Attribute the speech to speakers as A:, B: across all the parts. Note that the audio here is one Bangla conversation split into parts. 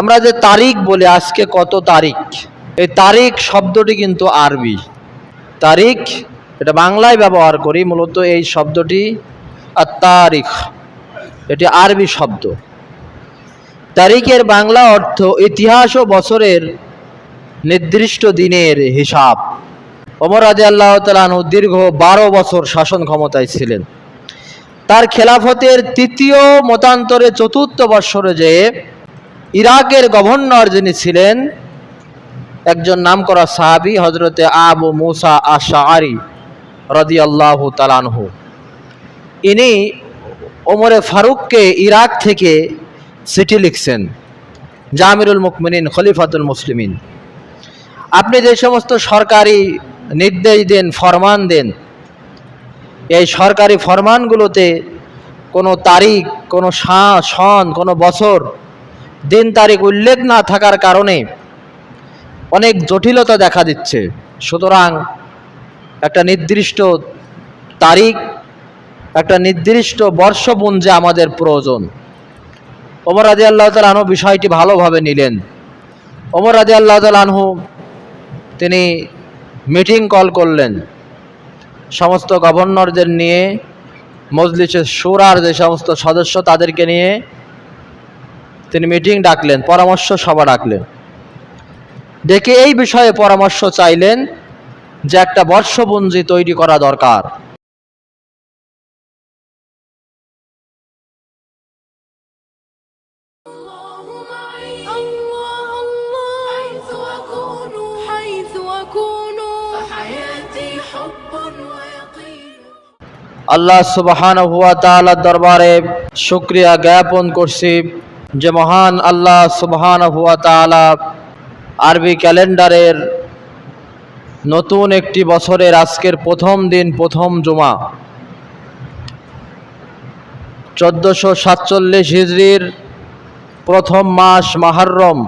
A: আমরা যে তারিখ বলি, আজকে কত তারিখ? এই তারিখ শব্দটি কিন্তু আরবি। তারিখ, এটা বাংলায় ব্যবহার করি, মূলত এই শব্দটি আর তারিখ এটি আরবি শব্দ। তারিখের বাংলা অর্থ ইতিহাস ও বছরের নির্দিষ্ট দিনের হিসাব। ওমর আদি আল্লাহ তালু দীর্ঘ বারো বছর শাসন ক্ষমতায় ছিলেন। তার খেলাফতের তৃতীয় মতান্তরে চতুর্থ বৎসরে যে ইরাকের গভর্নর যিনি ছিলেন, একজন নামকরা সাহাবি হজরতে আবু মুসা আশাআরি রদি আল্লাহ তালানহু ইনি ওমরে ফারুককে ইরাক থেকে চিঠি লিখছেন, জামিরুল মুকমিনিন, খলিফাতুল মুসলিমিন। আপনি যে সমস্ত সরকারি নির্দেশ দেন, ফরমান দেন, এই সরকারি ফরমানগুলোতে কোনো তারিখ, কোনো সন, কোনো বছর দিন তারিখ উল্লেখ না থাকার কারণে অনেক জটিলতা দেখা দিচ্ছে। সুতরাং একটা নির্দিষ্ট তারিখ, একটা নির্দিষ্ট বর্ষপুঞ্জে আমাদের প্রয়োজন। ওমর রাজি আল্লাহ তালু বিষয়টি ভালোভাবে নিলেন। ওমর রাজি আল্লাহ তালহু তিনি মিটিং কল করলেন। সমস্ত গভর্নরদের নিয়ে, মজলিসের সুরার যে সমস্ত সদস্য তাদেরকে নিয়ে তিনি মিটিং ডাকলেন, পরামর্শ সভা ডাকলেন। ডেকে এই বিষয়ে পরামর্শ চাইলেন যে একটা বর্ষপঞ্জি তৈরি করা দরকার। আল্লাহ সুবাহান হুয়া দরবারে শুক্রিয়া জ্ঞাপন করছি। যে মহান আল্লাহ সুবহান হুয়া তালা আরবি ক্যালেন্ডারের নতুন একটি বছরের আজকের প্রথম দিন, প্রথম জুমা। চোদ্দোশো সাতচল্লিশ হিজড়ির প্রথম মাস মাহারম।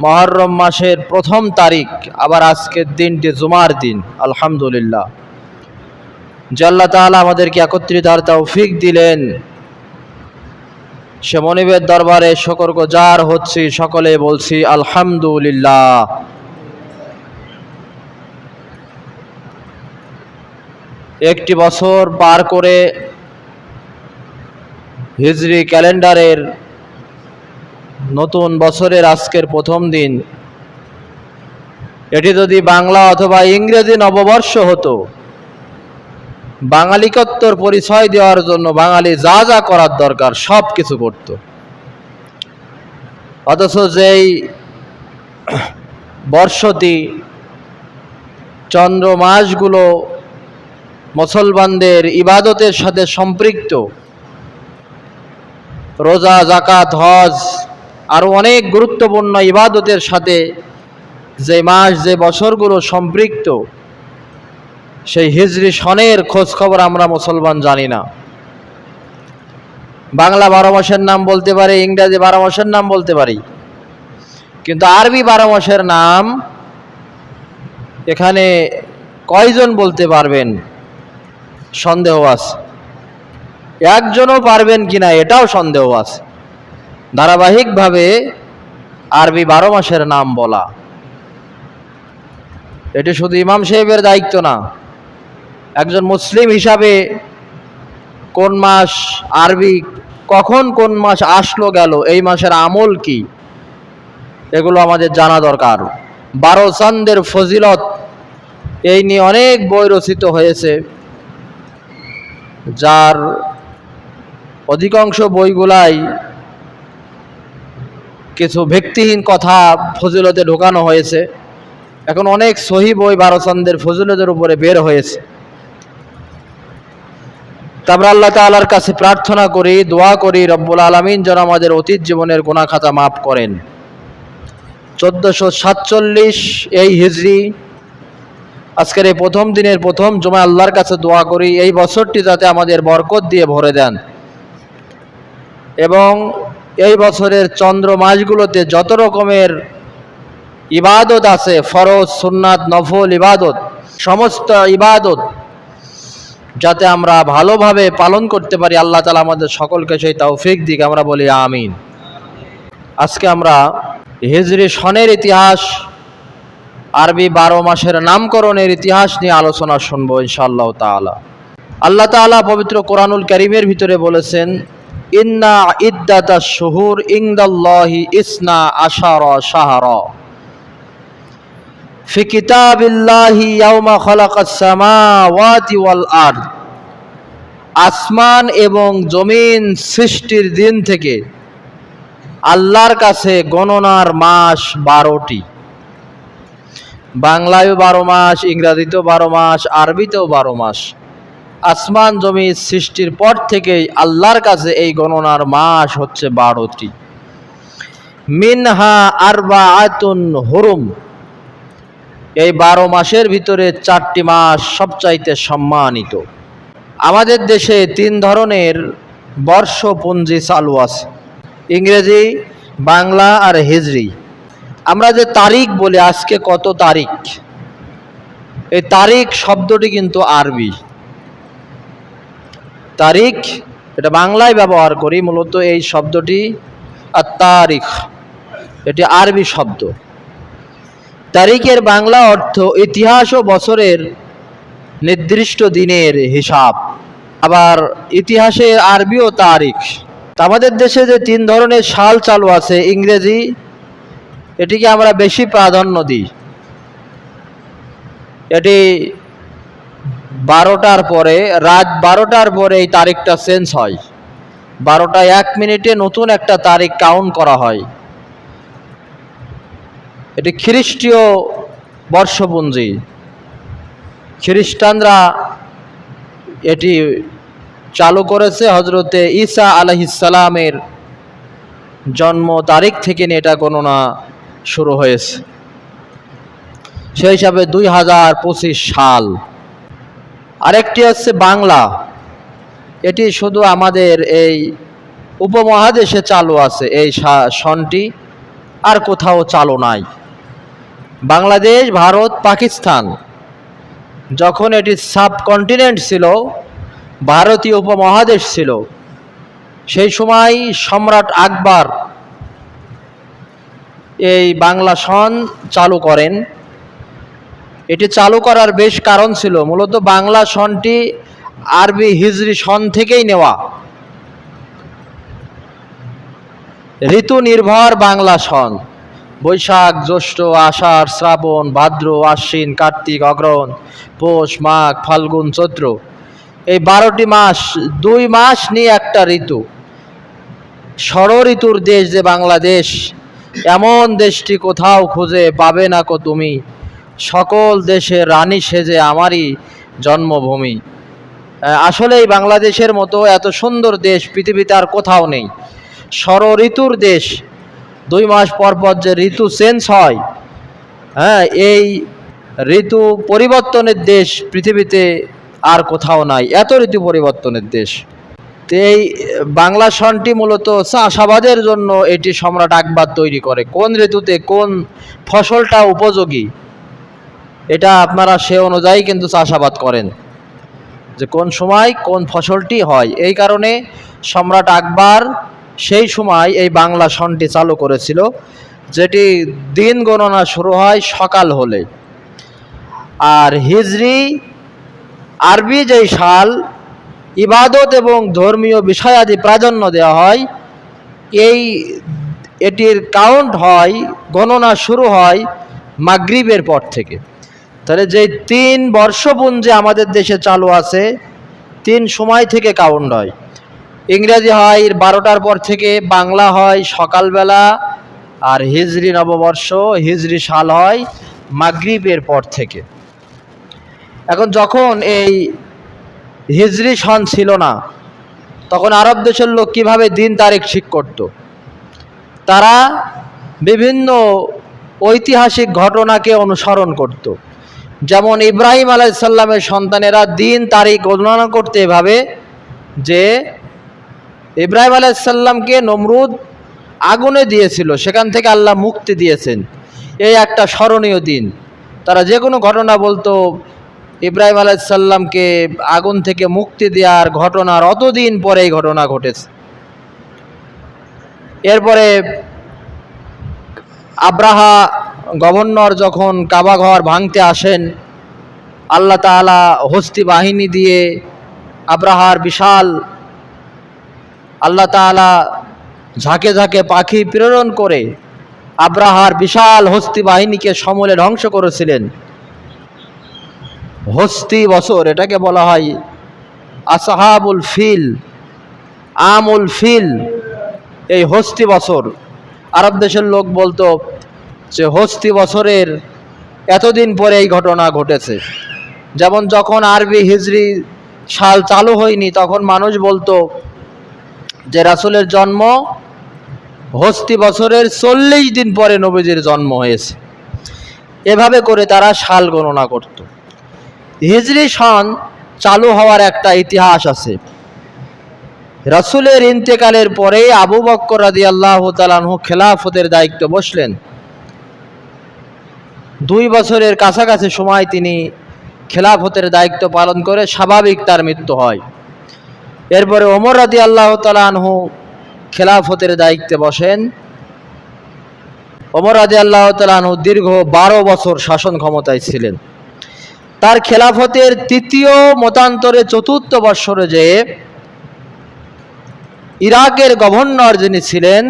A: মহরম মাসের প্রথম তারিখ আবার আজকের দিনটি জুমার দিন, আলহামদুলিল্লাহ। যে আল্লাহ তাআলা আমাদেরকে একত্রিত আর তৌফিক দিলেন। সে মনিবের দরবারে শকর গোজার হচ্ছি, সকলে বলছি আলহামদুলিল্লাহ। একটি বছর পার করে হিজরি ক্যালেন্ডারের নতুন বছরের আজকের প্রথম দিন, এটি যদি বাংলা অথবা ইংরেজি নববর্ষ হতো বাঙালিকত্বর পরিচয় দেওয়ার জন্য বাঙালি যা যা করার দরকার সব কিছু করত অথচ যেই বর্ষটি, চন্দ্র মাসগুলো মুসলমানদের ইবাদতের সাথে সম্পৃক্ত, রোজা জাকাত হজ আরও অনেক গুরুত্বপূর্ণ ইবাদতের সাথে যে মাস, যে বছরগুলো সম্পৃক্ত সেই হিজরি সনের খোঁজ খবর আমরা মুসলমান জানি না। বাংলা বারো মাসের নাম বলতে পারি, ইংরাজি বারো মাসের নাম বলতে পারি। কিন্তু আরবি বারো মাসের নাম এখানে কয়জন বলতে পারবেন? সন্দেহ আছে। একজনও পারবেন কিনা এটাও সন্দেহ আছে। ধারাবাহিকভাবে আরবি বারো মাসের নাম বলা। এটি শুধু ইমাম সাহেবের দায়িত্ব না। একজন মুসলিম হিসাবে কোন মাস আরবি, কখন কোন মাস আসলো, গেল, এই মাসের আমল কি? এগুলো আমাদের জানা দরকার। বারো চান্দের ফজিলত, এই নিয়ে অনেক বই রচিত হয়েছে, যার অধিকাংশ বইগুলাই কিছু ব্যক্তিহীন কথা ফজিলতে ঢোকানো হয়েছে। এখন অনেক সহি বই বারো চান্দের ফজিলতের উপরে বের হয়েছে। তারপর আল্লাহ তাআলার কাছে প্রার্থনা করি, দোয়া করি, রব্বুল আলমিন যেন আমাদের অতীত জীবনের গোনা খাতা মাফ করেন। চোদ্দোশো সাতচল্লিশ এই হিজড়ি আজকের এই প্রথম দিনের প্রথম জমা আল্লাহর কাছে দোয়া করি, এই বছরটি যাতে আমাদের বরকত দিয়ে ভরে দেন। এবং এই বছরের চন্দ্র মাসগুলোতে যত রকমের ইবাদত আছে, ফরজ, সুন্নাত, নফল ইবাদত, সমস্ত ইবাদত যাতে আমরা ভালোভাবে পালন করতে পারি, আল্লাহ তালা আমাদের সকলকে সেই তৌফিক দিক, আমরা বলি আমিন। আজকে আমরা হিজরি সনের ইতিহাস, আরবি বারো মাসের নামকরণের ইতিহাস নিয়ে আলোচনা শুনব ইনশাআল্লাহ তাআলা। আল্লাহ তাআলা পবিত্র কোরআনুল করিমের ভিতরে বলেছেন, ইন্না ইদ্দাতা শুহুর ইংদাল্লাহি ইসনা আশারা শাহরা। ফি কিতাবিল্লাহি ইয়াউমা খালাকাস সামাওয়াতি ওয়াল আরদ। আসমান এবং জমিন সৃষ্টির দিন থেকে আল্লাহর কাছে গণনার মাস বারোটি। বাংলায়ও বারো মাস, ইংরাজিতেও বারো মাস, আরবিতেও বারো মাস। আসমান জমি সৃষ্টির পর থেকেই আল্লাহর কাছে এই গণনার মাস হচ্ছে বারোটি। মিনহা আরবা আয়তুন হরুম। এই বারো মাসের ভিতরে চারটি মাস সবচাইতে সম্মানিত। আমাদের দেশে তিন ধরনের বর্ষপঞ্জি চালু আছে। ইংরেজি, বাংলা আর হিজরি। আমরা যে তারিখ বলি, আজকে কত তারিখ? এই তারিখ শব্দটি কিন্তু আরবি। তারিখ, এটা বাংলায় ব্যবহার করি, মূলত এই শব্দটি আর তারিখ এটি আরবি শব্দ। তারিখের বাংলা অর্থ ইতিহাস ও বছরের নির্দিষ্ট দিনের হিসাব। আবার ইতিহাসে আরবি ও তারিখ। আমাদের দেশে যে তিন ধরনের সাল চালু আছে, ইংরেজি, এটিকে আমরা বেশি প্রাধান্য দিই। এটি বারোটার পরে, রাত বারোটার পরে এই তারিখটা চেঞ্জ হয়। বারোটা এক মিনিটে নতুন একটা তারিখ কাউন্ট করা হয়। এটি খ্রিস্টীয় বর্ষপঞ্জি। খ্রিস্টানরা এটি চালু করেছে হজরতে ঈসা আলহিসালামের জন্ম তারিখ থেকে এটা গণনা শুরু হয়েছে। সেই হিসাবে দুই হাজার পঁচিশ সাল। আরেকটি হচ্ছে বাংলা। এটি শুধু আমাদের এই উপমহাদেশে চালু আছে, এই সনটি আর কোথাও চালু নাই। বাংলাদেশ, ভারত, পাকিস্তান। যখন এটি সাবকন্টিনেন্ট ছিল, ভারতীয় উপমহাদেশ ছিল, সেই সময় সম্রাট আকবর এই বাংলা সন চালু করেন। এটি চালু করার বেশ কারণ ছিল, মূলত বাংলা সনটি আরবি হিজরি সন থেকেই নেওয়া। ঋতু নির্ভর বাংলা সন। বৈশাখ জ্যৈষ্ঠ আষাঢ় শ্রাবণ ভাদ্র আশ্বিন কার্তিক অগ্রহণ পৌষ মাঘ ফাল্গুন চৈত্র। এই বারোটি মাস দুই মাস নিয়ে একটা ঋতু। ষড় ঋতুর দেশ যে বাংলাদেশ এমন দেশটি কোথাও খুঁজে পাবে না কো তুমি। সকল দেশের রানী সেজে আমারই জন্মভূমি। আহ, আসলেই বাংলাদেশের মতো এত সুন্দর দেশ পৃথিবীতে আর কোথাও নেই। ষড় ঋতুর দেশ দুই মাস পর পর যে ঋতু চেঞ্জ হয় হ্যাঁ এই ঋতু পরিবর্তনের দেশ পৃথিবীতে আর কোথাও নাই। এত ঋতু পরিবর্তনের দেশ। তো এই বাংলা সনটি মূলত চাষাবাদের জন্য এটি সম্রাট আকবর তৈরি করে। কোন ঋতুতে কোন ফসলটা উপযোগী, এটা আপনারা সে অনুযায়ী কিন্তু চাষাবাদ করেন। যে কোন সময় কোন ফসলটি হয়। এই কারণে সম্রাট আকবর সেই সময় এই বাংলা সনটি চালু করেছিল, যেটি দিন গণনা শুরু হয় সকাল হলে। আর হিজরি, আরবি যেই সাল, ইবাদত এবং ধর্মীয় বিষয়াদি প্রাধান্য দেওয়া হয়, এই, এটির কাউন্ট হয়, গণনা শুরু হয় মাগরিবের পর থেকে। তাহলে যে তিন বর্ষপুঞ্জে আমাদের দেশে চালু আছে, তিন সময় থেকে কাউন্ট হয়। ইংরেজি হয়, বারোটার পর থেকে বাংলা হয়, সকালবেলা। আর হিজরি নববর্ষ, হিজরি সাল হয় মাগরিবের পর থেকে। এখন যখন এই হিজরি সন ছিল না, তখন আরব দেশের লোক কীভাবে দিন তারিখ ঠিক করত? তারা বিভিন্ন ঐতিহাসিক ঘটনাকে অনুসরণ করত। যেমন ইব্রাহিম আলাইসাল্লামের সন্তানেরা দিন তারিখ গণনা করতে এভাবে যে ইব্রাহিম আলাইসাল্লামকে নমরুদ আগুনে দিয়েছিল, সেখান থেকে আল্লাহ মুক্তি দিয়েছেন। এই একটা স্মরণীয় দিন। তারা যে কোনো ঘটনা বলতো, ইব্রাহিম আলাইসাল্লামকে আগুন থেকে মুক্তি দেওয়ার ঘটনার অতদিন পরে এই ঘটনা ঘটেছে। এরপরে আব্রাহা গভর্নর যখন কাবাঘর ভাঙতে আসেন, আল্লাহ তাআলা হস্তি বাহিনী দিয়ে আব্রাহার বিশাল আল্লাহ তাআলা ঝাঁকে ঝাঁকে পাখি প্রেরণ করে আব্রাহার বিশাল হস্তি বাহিনীকে সমলে ধ্বংস করেছিলেন। হস্তি বছর, এটাকে বলা হয় আসাহাবুল ফিল, আমুল ফিল, এই হস্তি বছর। আরব দেশের লোক বলতো যে হস্তি বছরের এতদিন পরে এই ঘটনা ঘটেছে। যেমন যখন আরবি হিজরি সাল চালু হয়নি, তখন মানুষ বলতো যে রাসূলের জন্ম হস্তি বছরের চল্লিশ দিন পরে নবীজির জন্ম হয়েছে। এভাবে করে তারা সাল গণনা করত। হিজরি সন চালু হওয়ার একটা ইতিহাস আছে। রাসূলের ইন্তেকালের পরে আবু বক্কর রাদি আল্লাহ তালানহু খেলাফতের দায়িত্ব বসলেন। দুই বছরের কাছাকাছি সময় তিনি খেলাফতের দায়িত্ব পালন করে স্বাভাবিক তার মৃত্যু হয়। এরপরে ওমর রাদি আল্লাহ তালানহু খেলাফতের দায়িত্বে বসেন। ওমর রাদি আল্লাহ তালানহু দীর্ঘ বারো বছর শাসন ক্ষমতায় ছিলেন। তার খেলাফতের তৃতীয় মতান্তরে চতুর্থ বৎসরে যে ইরাকের গভর্নর যিনি ছিলেন,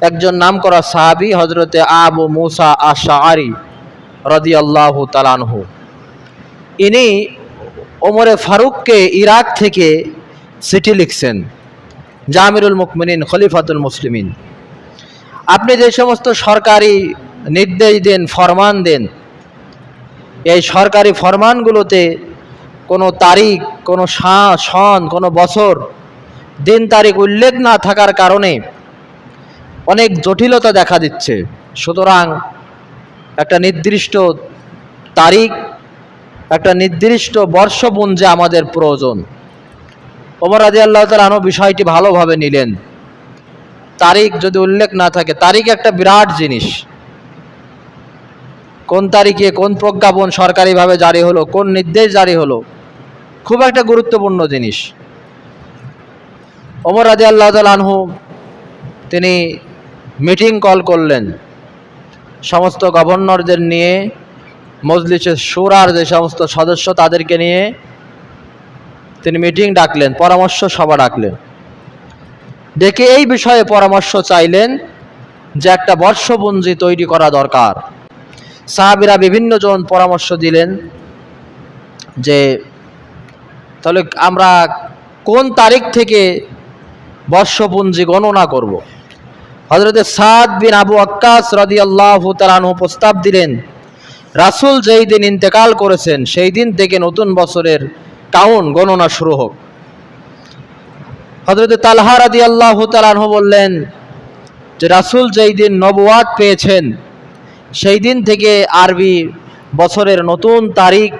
A: একজন নামকরা সাহাবি হজরতে আবু মুসা আশাআরি রদি আল্লাহ তালানহু ইনি ওমরে ফারুককে ইরাক থেকে চিঠি লিখছেন জামিরুল মুকমিনিন, খলিফাতুল মুসলিমিন। আপনি যে সমস্ত সরকারি নির্দেশ দেন, ফরমান দেন, এই সরকারি ফরমানগুলোতে কোনো তারিখ, কোনো সন, কোনো বছর, দিন তারিখ উল্লেখ না থাকার কারণে অনেক জটিলতা দেখা দিচ্ছে। সুতরাং একটা নির্দিষ্ট তারিখ একটা নির্দিষ্ট বর্ষপুঞ্জে আমাদের প্রয়োজন। ওমর রাজি আল্লাহ তালন বিষয়টি ভালোভাবে নিলেন। তারিখ যদি উল্লেখ না থাকে, তারিখ একটা বিরাট জিনিস। কোন তারিখে কোন প্রজ্ঞাপন সরকারিভাবে জারি হলো, কোন নির্দেশ জারি হলো, খুব একটা গুরুত্বপূর্ণ জিনিস। ওমর রাজি আল্লাহ আনহু তিনি মিটিং কল করলেন। সমস্ত গভর্নরদের নিয়ে মজলিসের সুরার যে সমস্ত সদস্য তাদেরকে নিয়ে তিনি মিটিং ডাকলেন, পরামর্শ সভা ডাকলেন ডেকে এই বিষয়ে পরামর্শ চাইলেন যে একটা বর্ষপঞ্জি তৈরি করা দরকার সাহাবিরা বিভিন্ন জন পরামর্শ দিলেন যে, তাহলে আমরা কোন তারিখ থেকে বর্ষপঞ্জি গণনা করব। হজরতে সাদ বিন আবু আক্কাস রদি আল্লাহ তালানহু প্রস্তাব দিলেন রাসুল যেই দিন ইন্তেকাল করেছেন, সেই দিন থেকে নতুন বছরের কাউন গণনা শুরু হোক। হজরতে তালহা রাদি আল্লাহ তালানহু বললেন যে, রাসুল যেই দিন নবওয়াত পেয়েছেন, সেই দিন থেকে আরবি বছরের নতুন তারিখ,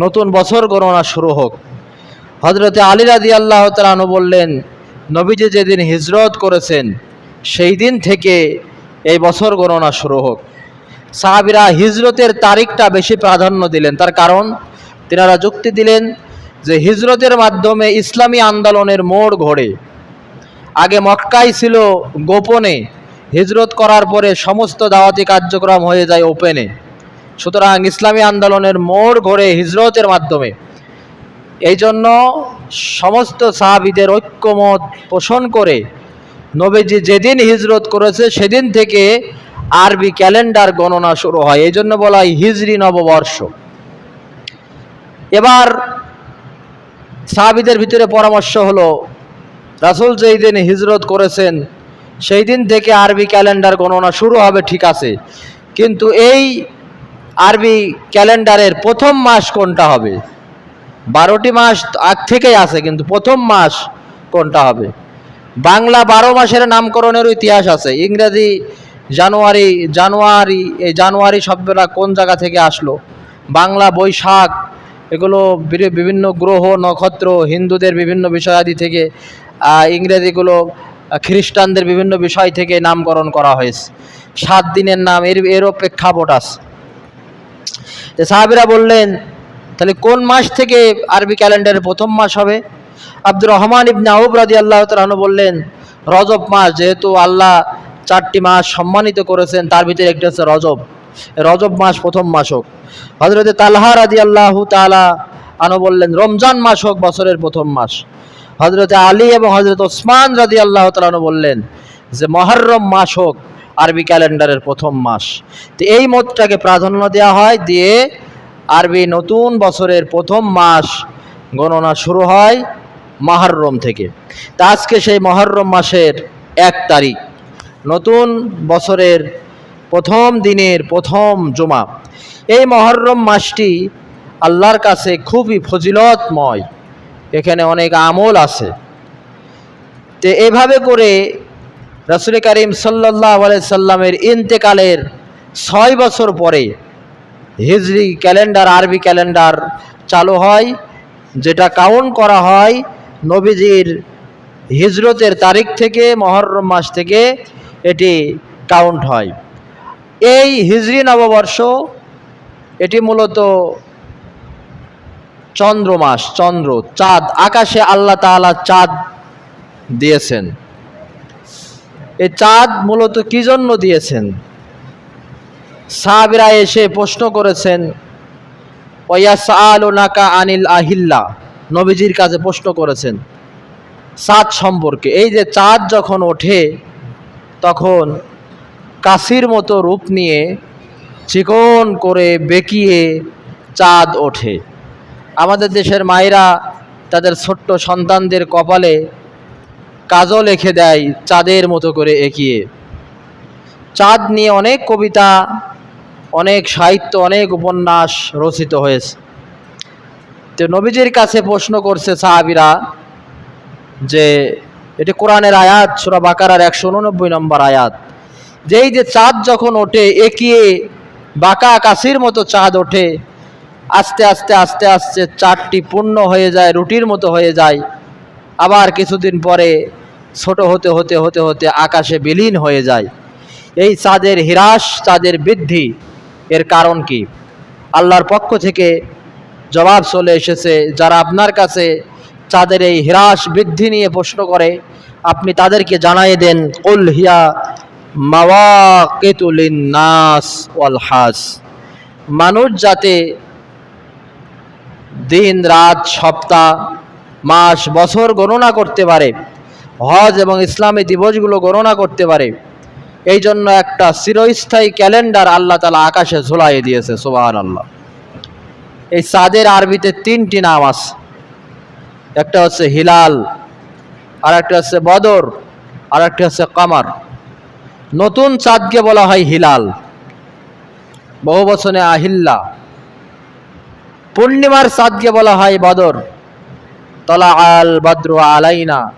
A: নতুন বছর গণনা শুরু হোক। হজরতে আলী রাদি আল্লাহ তালানহু বললেন, নবীজি যেদিন হিজরত করেছেন, সেই দিন থেকে এই বছর গণনা শুরু হোক। সাহাবিরা হিজরতের তারিখটা বেশি প্রাধান্য দিলেন। তার কারণ, তিনারা যুক্তি দিলেন যে হিজরতের মাধ্যমে ইসলামী আন্দোলনের মোড় ঘোরে। আগে মক্কাই ছিল গোপনে, হিজরত করার পরে সমস্ত দাওয়াতি কার্যক্রম হয়ে যায় ওপেনে। সুতরাং ইসলামী আন্দোলনের মোড় ঘোরে হিজরতের মাধ্যমে। এই জন্য সমস্ত সাহাবিদের ঐক্যমত পোষণ করে নবীজি যেদিন হিজরত করেছে, সেদিন থেকে আরবি ক্যালেন্ডার গণনা শুরু হয়। এই জন্য বলা হয় হিজরি নববর্ষ। এবার সাহাবিদের ভিতরে পরামর্শ হলো, রাসুল যেই দিন হিজরত করেছেন, সেই দিন থেকে আরবি ক্যালেন্ডার গণনা শুরু হবে, ঠিক আছে। কিন্তু এই আরবি ক্যালেন্ডারের প্রথম মাস কোনটা হবে? বারোটি মাস আগ থেকেই আছে, কিন্তু প্রথম মাস কোনটা হবে? বাংলা বারো মাসের নামকরণের ইতিহাস আছে। ইংরেজি জানুয়ারি জানুয়ারি, এই জানুয়ারি শব্দটা কোন জায়গা থেকে আসলো? বাংলা, বৈশাখ, এগুলো বিভিন্ন গ্রহ, নক্ষত্র, হিন্দুদের বিভিন্ন বিষয়াদি থেকে ইংরেজিগুলো খ্রিস্টানদের বিভিন্ন বিষয় থেকে নামকরণ করা হয়েছে। সাত দিনের নাম, এর, এরও প্রেক্ষাপট আছে। সাহাবিরা বললেন, তাহলে কোন মাস থেকে আরবি ক্যালেন্ডারের প্রথম মাস হবে? আব্দুর রহমান ইবনে আউব রাদি আল্লাহ তালন বললেন, রজব মাস, যেহেতু আল্লাহ চারটি মাস সম্মানিত করেছেন, তার ভিতরে একটি হচ্ছে রজব। রজব মাস প্রথম মাস হোক। হজরতে তালহা রাজি আল্লাহ তালা আনো বললেন, রমজান মাস হোক, বছরের প্রথম মাস। হজরতে আলী এবং হজরত ওসমান রাজি আল্লাহ তালানো বললেন যে, মহরম মাস হোক, আরবি ক্যালেন্ডারের প্রথম মাস। তো এই মতটাকে প্রাধান্য দেওয়া হয় দিয়ে আরবি নতুন বছরের প্রথম মাস গণনা শুরু হয় মহরম থেকে। তা আজকে সেই মহরম মাসের এক তারিখ। নতুন বছরের প্রথম দিনের প্রথম জমা। এই মহরম মাসটি আল্লাহর কাছে খুবই ফজিলতময়। এখানে অনেক আমল আছে। তো এভাবে করে রসুল করিম সাল্লাহ সাল্লামের ইন্তেকালের ছয় বছর পরে হিজরি ক্যালেন্ডার, আরবি ক্যালেন্ডার চালু হয়, যেটা কাউন্ট করা হয় নবীজির হিজরতের তারিখ থেকে, মহরম মাস থেকে এটি কাউন্ট হয়। এই হিজরি নববর্ষ, এটি মূলত চন্দ্র মাস চন্দ্র, চাঁদ, আকাশে আল্লাহ তাআলা চাঁদ দিয়েছেন। এই চাঁদ মূলত কি জন্য দিয়েছেন? সাহাবিরা এসে প্রশ্ন করেছেন নাকা আনিল আহিল্লা? নবীজির কাছে প্রশ্ন করেছেন, চাঁদ সম্পর্কে। এই যে চাঁদ যখন ওঠে তখন কাশির মতো রূপ নিয়ে চিকন করে বেঁকিয়ে চাঁদ ওঠে। আমাদের দেশের মায়েরা তাদের ছোট্ট সন্তানদের কপালে কাজও লিখে দেয় চাঁদের মতো করে এঁকিয়ে। চাঁদ নিয়ে অনেক কবিতা, অনেক সাহিত্য, অনেক উপন্যাস রচিত হয়েছে। তো নবীজির কাছে প্রশ্ন করছে সাহাবিরা যে এটি কোরআনের আয়াত, সুরা বাকারার একশো উননব্বই নম্বর আয়াত। যেই যে চাঁদ যখন ওঠে, একিয়ে বাঁকা কাশির মতো চাঁদ ওঠে, আস্তে আস্তে আস্তে আস্তে চাঁদটি পূর্ণ হয়ে যায়, রুটির মতো হয়ে যায়। আবার কিছুদিন পরে ছোট হতে হতে হতে হতে আকাশে বিলীন হয়ে যায়। এই চাঁদের হ্রাস, চাঁদের বৃদ্ধি এর কারণ কি? আল্লাহর পক্ষ থেকে জবাব চলে এসেছে, যারা আপনার কাছে চাঁদের এই হ্রাস বৃদ্ধি নিয়ে প্রশ্ন করে, আপনি তাদেরকে জানাই দেন উল হিয়া মাওয়াকিতুলিন নাস ওয়াল হাস মানুষ যাতে দিন, রাত, সপ্তাহ, মাস, বছর গণনা করতে পারে, হজ এবং ইসলামী দিবসগুলো গণনা করতে পারে এই জন্য একটা চিরস্থায়ী ক্যালেন্ডার আল্লাহ তালা আকাশে ঝুলাই দিয়েছে সোবাহান আল্লাহ এই চাঁদের আরবিতে তিনটি নাম আছে। একটা হচ্ছে হিলাল আর একটা হচ্ছে বদর আর একটা হচ্ছে কামার। নতুন চাঁদকে বলা হয় হিলাল। বহু বছরে আহিল্লা। পূর্ণিমার চাঁদকে বলা হয় বদর। তলা আল বদ্র আলাইনা।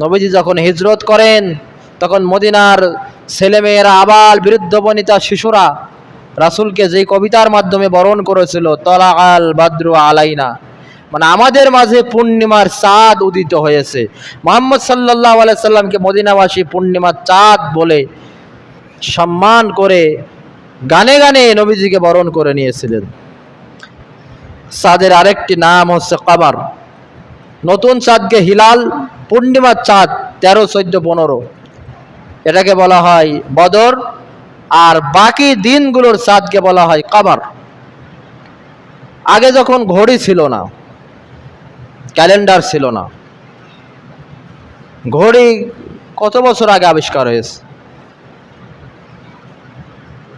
A: নবীজি যখন হিজরত করেন, তখন মদিনার ছেলেমেয়েরা আবাল বৃদ্ধ বনিতা শিশুরা রাসুলকে যেই কবিতার মাধ্যমে বরণ করেছিল তলা আল বাদ্রু আলাইনা মানে আমাদের মাঝে পূর্ণিমার চাঁদ উদিত হয়েছে। মোহাম্মদ সাল্লাহ সাল্লামকে মদিনাবাসী পূর্ণিমার চাঁদ বলে সম্মান করে গানে গানে নবীজিকে বরণ করে নিয়েছিলেন। চাঁদের আরেকটি নাম হচ্ছে কামার নতুন চাঁদকে হিলাল, পূর্ণিমার চাঁদ তেরো, চোদ্দ, পনেরো। এটাকে বলা হয় বদর আর বাকি দিনগুলোর চাঁদকে বলা হয় কামার আগে যখন ঘড়ি ছিল না ক্যালেন্ডার ছিল না। ঘড়ি কত বছর আগে আবিষ্কার হয়েছে?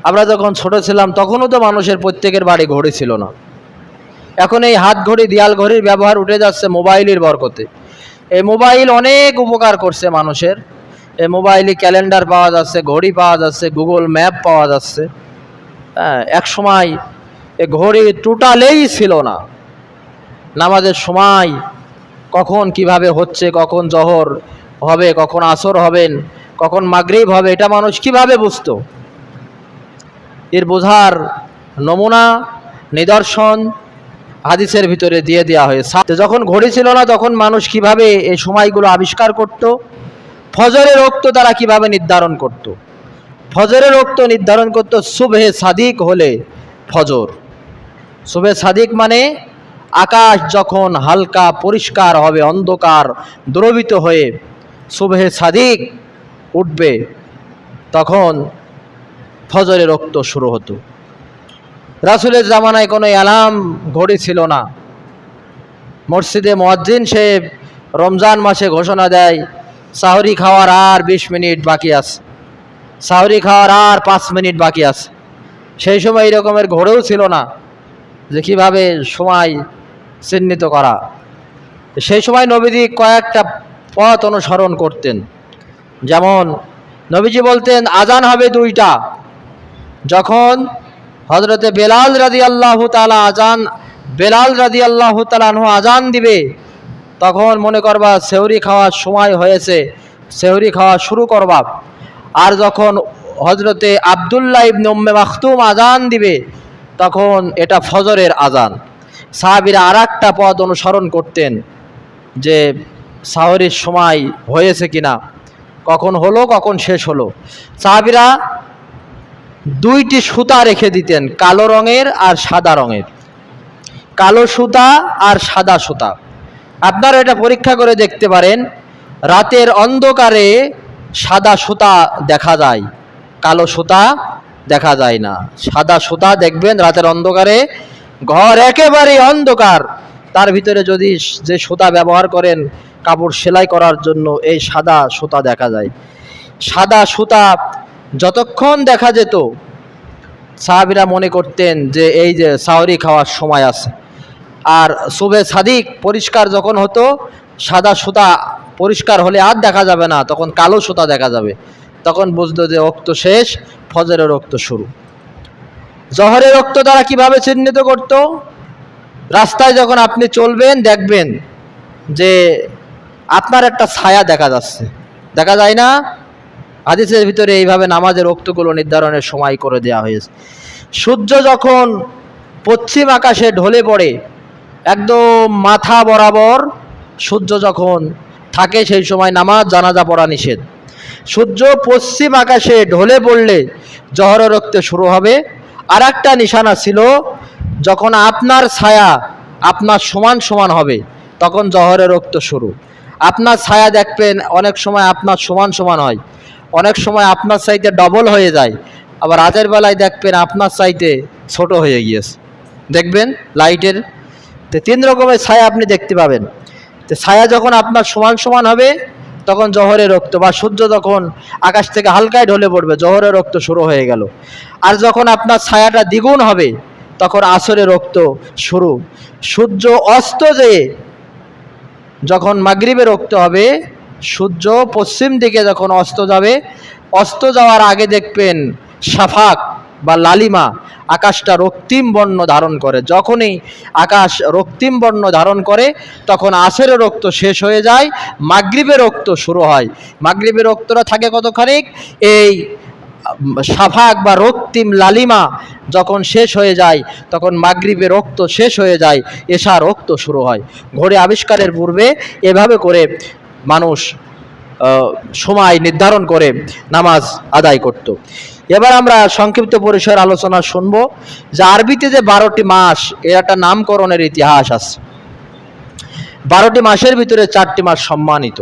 A: আমরা যখন ছোট ছিলাম, তখনও তো মানুষের প্রত্যেকের বাড়ি ঘড়ি ছিল না। এখন এই হাত ঘড়ি, দিয়াল ঘড়ির ব্যবহার উঠে যাচ্ছে মোবাইলের বরকতে। এই মোবাইল অনেক উপকার করছে মানুষের। এই মোবাইলে ক্যালেন্ডার পাওয়া যাচ্ছে, ঘড়ি পাওয়া যাচ্ছে, গুগল ম্যাপ পাওয়া যাচ্ছে। হ্যাঁ এক সময় এ ঘড়ি টোটালেই ছিল না। নামাজের সময় কখন কীভাবে হচ্ছে, কখন জহর হবে, কখন আসর হবেন, কখন মাগরিব হবে, এটা মানুষ কীভাবে বুঝতো? এর বোঝার নমুনা, নিদর্শন হাদিসের ভিতরে দিয়ে দেওয়া হয়েছে। যখন ঘড়ি ছিল না, তখন মানুষ কীভাবে এই সময়গুলো আবিষ্কার করত? ফজরের রক্ত তারা কীভাবে নির্ধারণ করত? ফজরের রক্ত নির্ধারণ করত, শুভে সাদিক হলে ফজর। শুভে সাদিক মানে আকাশ যখন হালকা পরিষ্কার হবে, অন্ধকার দ্রবিত হয়ে শুভে সাদিক উঠবে, তখন ফজরের রক্ত শুরু হতো। রাসুলের জামানায় কোনো অ্যালার্ম ঘড়ি ছিল না। মসজিদে মসজিদ সে রমজান মাসে ঘোষণা দেয়, সাহরি খাওয়ার আর বিশ মিনিট বাকি আছে। সাহরি খাওয়ার আর পাঁচ মিনিট বাকি আছে। সেই সময় এই রকমের ঘোরেও ছিল না যে কীভাবে সময় চিহ্নিত করা। সেই সময় নবীজি কয়েকটা পথ অনুসরণ করতেন। যেমন, নবীজি বলতেন, আজান হবে দুইটা। যখন হজরতে বেলাল রাদি আল্লাহ তালা আজান, বেলাল রাদি আল্লাহ তালাহ আজান দিবে, তখন মনে করবা সেহরি খাওয়ার সময় হয়েছে সেহরি খাওয়া শুরু করবা। আর যখন হজরতে আবদুল্লাহ ইবনে উম্মে মাখতুম আজান দিবে, তখন এটা ফজরের আজান। সাহাবিরা আর একটা পথ অনুসরণ করতেন যে সাহরির সময় হয়েছে কিনা, কখন হলো, কখন শেষ হলো। সাহাবিরা দুইটি সুতা রেখে দিতেন, কালো রঙের আর সাদা রঙের। কালো সুতা আর সাদা সুতা। আপনারা এটা পরীক্ষা করে দেখতে পারেন, রাতের অন্ধকারে সাদা সুতা দেখা যায়, কালো সুতা দেখা যায় না। সাদা সুতা দেখবেন রাতের অন্ধকারে ঘর একেবারে অন্ধকার। তার ভিতরে যদি যে সুতা ব্যবহার করেন, কাপড় সেলাই করার জন্য এই সাদা সুতা দেখা যায়। সাদা সুতা যতক্ষণ দেখা যেত, সাহাবিরা মনে করতেন যে এই যে সাহরি খাওয়ার সময় আছে। আর শুভে সাদিক পরিষ্কার যখন হতো, সাদা সুতা পরিষ্কার হলে আর দেখা যাবে না, তখন কালো সুতা দেখা যাবে। তখন বুঝতো যে রক্ত শেষ, ফজরের রক্ত শুরু। জহরের রক্ত তারা কীভাবে চিহ্নিত করত? রাস্তায় যখন আপনি চলবেন, দেখবেন যে আপনার একটা ছায়া দেখা যাচ্ছে। দেখা যায় না? হাদিসের ভিতরে এইভাবে নামাজের রক্তগুলো নির্ধারণের সময় করে দেওয়া হয়েছে। সূর্য যখন পশ্চিম আকাশে ঢলে পড়ে, একদম মাথা বরাবর সূর্য যখন থাকে, সেই সময় নামাজ, জানাজা পড়া নিষেধ। সূর্য পশ্চিম আকাশে ঢলে পড়লে জহর রক্তে শুরু হবে। আর একটা নিশানা ছিল, যখন আপনার ছায়া আপনার সমান সমান হবে, তখন জহরের রক্ত শুরু। আপনার ছায়া দেখবেন অনেক সময় আপনার সমান সমান হয়, অনেক সময় আপনার চাইতে ডবল হয়ে যায়, আবার রাতের বেলায় দেখবেন আপনার চাইতে ছোট হয়ে গিয়েছে। দেখবেন লাইটের, তো তিন রকমের ছায়া আপনি দেখতে পাবেন। তো ছায়া যখন আপনার সমান সমান হবে তখন জহরের রক্ত বা সূর্য যখন আকাশ থেকে হালকায় ঢলে পড়বে, জহরের রক্ত শুরু হয়ে গেল। আর যখন আপনার ছায়াটা দ্বিগুণ হবে, তখন আসরের রক্ত শুরু। সূর্য অস্ত যেয়ে যখন মাগরিবে রক্ত হবে, সূর্য পশ্চিম দিকে যখন অস্ত যাবে, অস্ত যাওয়ার আগে দেখবেন সাফাক বা লালিমা আকাশটা রক্তিম বর্ণ ধারণ করে। যখনই আকাশ রক্তিম বর্ণ ধারণ করে, তখন আসের রক্ত শেষ হয়ে যায়, মাগরিবের রক্ত শুরু হয়। মাগরিবের রক্তটা থাকে কতখানিক? এই সাফাক বা রক্তিম লালিমা যখন শেষ হয়ে যায়, তখন মাগরিবে রক্ত শেষ হয়ে যায় এসা রক্ত শুরু হয়। ঘড়ি আবিষ্কারের পূর্বে এভাবে করে মানুষ সময় নির্ধারণ করে নামাজ আদায় করত। এবার আমরা সংক্ষিপ্ত পরিসর আলোচনা শুনব যে আরবিতে যে বারোটি মাস এর একটা নামকরণের ইতিহাস আছে। বারোটি মাসের ভিতরে চারটি মাস সম্মানিত।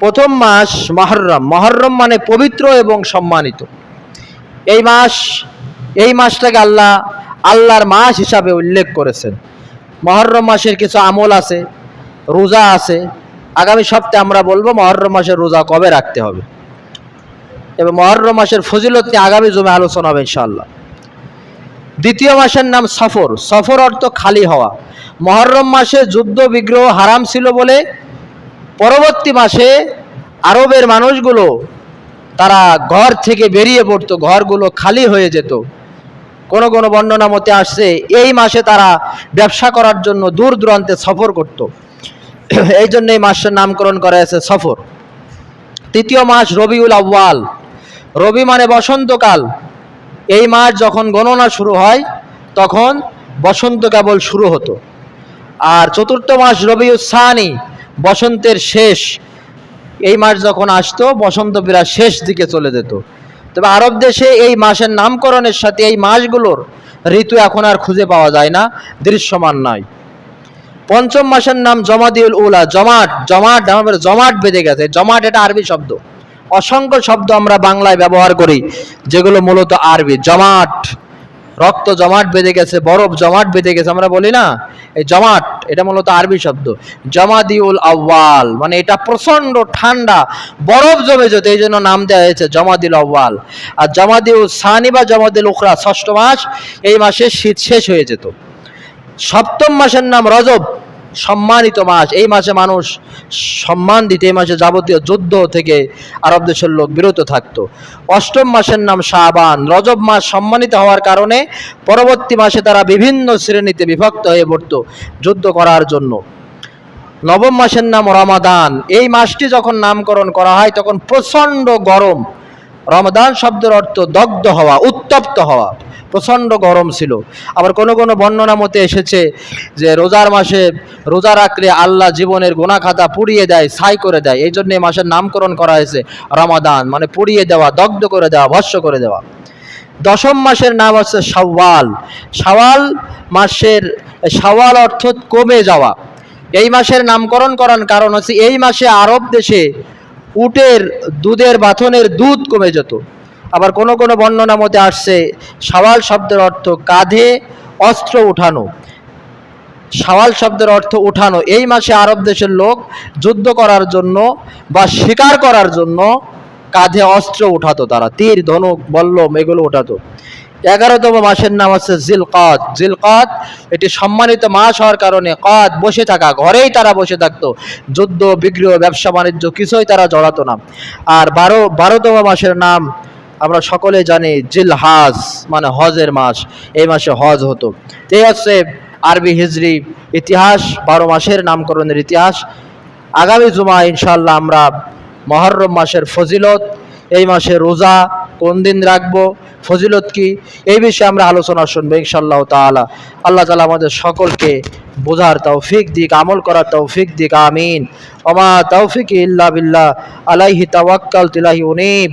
A: প্রথম মাস মহরম। মহরম মানে পবিত্র এবং সম্মানিত। এই মাস, এই মাসটাকে আল্লাহ, আল্লাহর মাস হিসাবে উল্লেখ করেছেন। মহরম মাসের কিছু আমল আছে, রোজা আছে। আগামী সপ্তাহে আমরা বলব মহরম মাসের রোজা কবে রাখতে হবে? এবং মহরম মাসের ফজিলত নিয়ে আগামী জমে আলোচনা হবে ইনশাআল্লাহ। দ্বিতীয় মাসের নাম সফর। সফর অর্থ খালি হওয়া। মহরম মাসে যুদ্ধ, বিগ্রহ হারাম ছিল বলে পরবর্তী মাসে আরবের মানুষগুলো তারা ঘর থেকে বেরিয়ে পড়তো, ঘরগুলো খালি হয়ে যেত। কোনো কোনো বর্ণনা মতে আসছে, এই মাসে তারা ব্যবসা করার জন্য দূর দূরান্তে সফর করত। এই জন্য এই মাসের নামকরণ করা হয়েছে সফর। তৃতীয় মাস রবিউল আউ্বাল রবি মানে বসন্তকাল। এই মাস যখন গণনা শুরু হয়, তখন বসন্ত কেবল শুরু হতো। আর চতুর্থ মাস রবিউসানি বসন্তের শেষ। এই মাস যখন আসতো, বসন্ত বিরাট শেষ দিকে চলে যেত। তবে আরব দেশে এই মাসের নামকরণের সাথে এই মাসগুলোর ঋতু এখন আর খুঁজে পাওয়া যায় না, দৃশ্যমান নয়। পঞ্চম মাসের নাম জমাদিউল উলা, জমাট জমাট জমাট বেঁধে গেছে। জমাট এটা আরবি শব্দ। অসংখ্য শব্দ আমরা বাংলায় ব্যবহার করি, যেগুলো মূলত আরবি। জমাট, রক্ত জমাট বেঁধে গেছে, বরফ জমাট বেঁধে গেছে, আমরা বলি না? এই জমাট, এটা মূলত আরবি শব্দ। জমাদিউল আউয়াল মানে এটা প্রচণ্ড ঠান্ডা, বরফ জমে যেত, এই জন্য নাম দেওয়া হয়েছে জমাদিল আউয়াল। আর জমাদিউল সানি বা জমাদিল উখরা, ষষ্ঠ মাস, এই মাসে শীত শেষ হয়ে যেত। সপ্তম মাসের নাম রজব। সম্মানিত মাস। এই মাসে মানুষ সম্মান দিতে, এই মাসে যাবতীয় যুদ্ধ থেকে আরব দেশের লোক বিরত থাকত। অষ্টম মাসের নাম শাবান। রজব মাস সম্মানিত হওয়ার কারণে পরবর্তী মাসে তারা বিভিন্ন শ্রেণীতে বিভক্ত হয়ে পড়তো যুদ্ধ করার জন্য। নবম মাসের নাম রমাদান। এই মাসটি যখন নামকরণ করা হয়, তখন প্রচণ্ড গরম। রমাদান শব্দের অর্থ দগ্ধ হওয়া, উত্তপ্ত হওয়া। প্রচণ্ড গরম ছিল। আবার কোনো কোনো বর্ণনা মতে এসেছে যে রোজার মাসে রোজা রাখলে আল্লাহ জীবনের গোনা খাতা পুড়িয়ে দেয়, ছাই করে দেয়। এই জন্য এই মাসের নামকরণ করা হয়েছে রমাদান মানে পুড়িয়ে দেওয়া, দগ্ধ করে দেওয়া, ভস্য করে দেওয়া। দশম মাসের নাম হচ্ছে সাওয়াল সাওয়াল মাসের, শাওয়াল অর্থ কমে যাওয়া। এই মাসের নামকরণ করার কারণ হচ্ছে এই মাসে আরব দেশে উটের, দুধের বাথনের দুধ কমে যেত। আবার কোনো কোনো বর্ণনা মতে আসছে শাওয়াল শব্দের অর্থ কাঁধে অস্ত্র উঠানো। শাওয়াল শব্দের অর্থ উঠানো। এই মাসে আরব দেশের লোক যুদ্ধ করার জন্য বা শিকার করার জন্য কাঁধে অস্ত্র উঠাতো তারা। তীর, ধনুক, বল্লম এগুলো উঠাতো। এগারোতম মাসের নাম হচ্ছে জিলকাত। জিলকাত এটি সম্মানিত মাস হওয়ার কারণে কাত বসে থাকা, ঘরেই তারা বসে থাকতো। যুদ্ধ, বিগ্রহ, ব্যবসা, বাণিজ্য কিছুই তারা জড়াতো না। আর বারো, বারোতম মাসের নাম আমরা সকলে জানি জিলহাজ মানে হজের মাস, এই মাসে হজ হতো। এই হচ্ছে আরবি হিজরি ইতিহাস, বারো মাসের নামকরণের ইতিহাস। আগামী জুমা ইনশাল্লাহ আমরা মহরম মাসের ফজিলত, এই মাসে রোজা কোন দিন রাখব, ফজিলত কি, এই বিষয়ে আমরা আলোচনা শুনব ইনশাল্লাহ তাআলা। আল্লাহ তালা আমাদের সকলকে বোঝার তৌফিক দিক, আমল করার তৌফিক দিক, আমিন। ওমা তৌফিক ইল্লা বিল্লাহ, আলাইহি তাওয়াক্কাল তিলাহি উনিব।